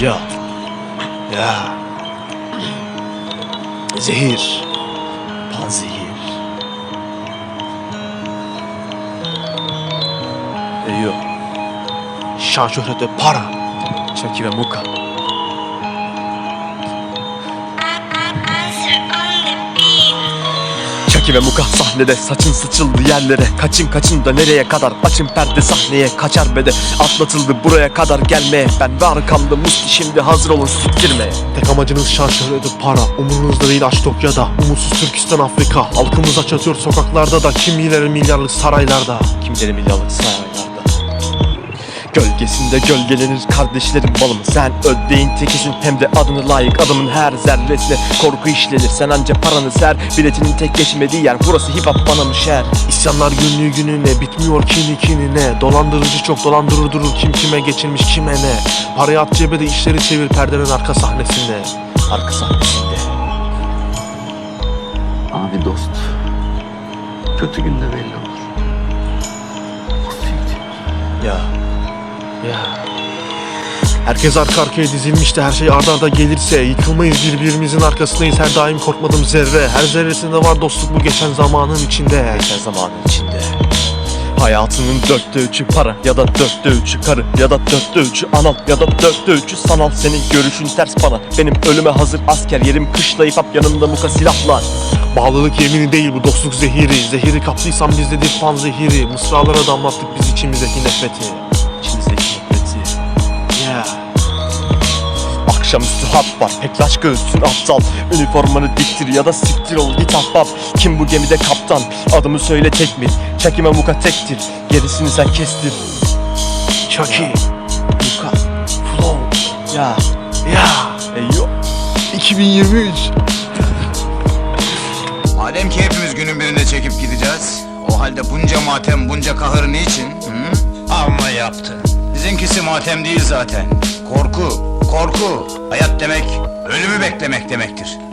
Ya. Ya. Zehir. Panzehir. Eyo. Şan şöhret ve para. Çaki ve muka. Çaki ve muka sahnede saçın sıçıldı yerlere. Kaçın kaçın da nereye kadar? Açın perde sahneye Kaçar bede. Atlatıldı buraya kadar gelmeye. Ben ve arkamda musti şimdi hazır olun siktirmeye Tek amacınız şan şöhreti para. Umurunuzda değil Açtokya'da Umutsuz Türkistan Afrika. Halkımız aç atıyor sokaklarda da. Kim bilir milyarlık saraylarda. Kimileri milyarlık saraylarda Gölgesinde gölgelenir kardeşlerim balım. Sen öddeğin tekisin hem de adını layık Adamın her zerresine. Korku işlenir Sen anca paranı ser. Biletinin tek geçmediği yer Burası hip hop bana mı şer? İsyanlar günlüğü gününe Bitmiyor kini kinine. Dolandırıcı çok dolandırır durur Kim kime geçirmiş kime ne? Parayı at cebe de işleri çevir Perdenin arka sahnesinde Arka sahnesinde. Abi dost. Kötü günde belli olur. Ya Ya. Herkes arka arkaya dizilmiş de her şey arda arda gelirse Yıkılmayız birbirimizin arkasındayız her daim korkmadım zerre Her zerresinde var dostluk bu geçen zamanın içinde. Geçen zamanın içinde. Hayatının dörtte üçü para ya da dörtte üçü karı ya da dörtte üçü anal ya da dörtte üçü sanal senin görüşün ters bana Benim ölüme hazır asker yerim kışlayıp hap yanımda muka silahlar. Bağlılık yemini değil bu dostluk zehiri. Zehiri kaptıysan bizdedir pan zehiri. Mısralara damlattık biz içimizdeki nefreti Akşamüstü hat var. Peklaş göğsün aptal. Üniformanı diktir ya da siktir ol git ahbap. Kim bu gemide kaptan? Adımı söyle tek mi Çekime muka tektir. Gerisini sen kestir. Chucky. Muka Flow. Ya. Yeah Eyyo 2023 Madem ki hepimiz günün birinde çekip gideceğiz, o halde bunca matem, bunca kahır niçin? Hı? Amma yaptı. Bizimkisi matem değil zaten. Korku, korku. Hayat demek, ölümü beklemek demektir.